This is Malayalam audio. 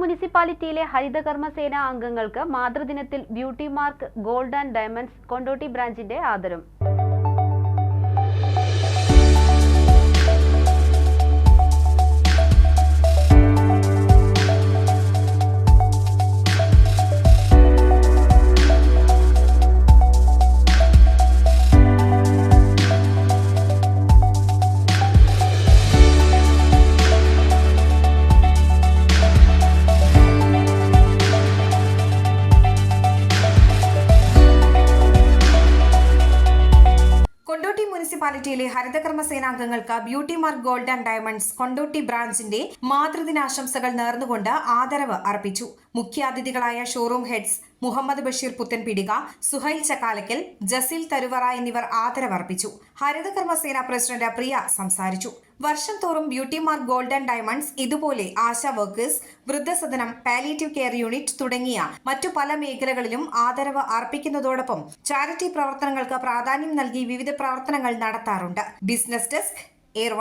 മുനിസിപ്പാലിറ്റിയിലെ ഹരിതകർമ്മസേന അംഗങ്ങൾക്ക് മാതൃദിനത്തിൽ beauty mark gold and diamonds Kondotty ബ്രാഞ്ചിന്റെ ആദരം. മുനിസിപ്പാലിറ്റിയിലെ ഹരിതകർമ്മ സേനാംഗങ്ങൾക്ക് beauty mark gold and diamonds Kondotty ബ്രാഞ്ചിന്റെ മാതൃദിനാശംസകൾ നേർന്നുകൊണ്ട് ആദരവ് അർപ്പിച്ചു മുഖ്യാതിഥികളായ ഷോറൂം ഹെഡ്സ് മുഹമ്മദ് ബഷീർ പുത്തൻപിടിക സുഹൈൽ ചക്കാലക്കൽ ജസീൽ തരുവറ എന്നിവർ ആദരവർപ്പിച്ചു. ഹരിതകർമ്മസേന പ്രസിഡന്റ് പ്രിയ സംസാരിച്ചു. വർഷം തോറും ബ്യൂട്ടി മാർക്ക് ഡയമണ്ട്സ് ഇതുപോലെ ആശാ വർക്കേഴ്സ് വൃദ്ധസദനം പാലിയേറ്റീവ് കെയർ യൂണിറ്റ് തുടങ്ങിയ മറ്റു പല മേഖലകളിലും ആദരവ് അർപ്പിക്കുന്നതോടൊപ്പം ചാരിറ്റി പ്രവർത്തനങ്ങൾക്ക് പ്രാധാന്യം നൽകി വിവിധ പ്രവർത്തനങ്ങൾ നടത്താറുണ്ട്. Business desk air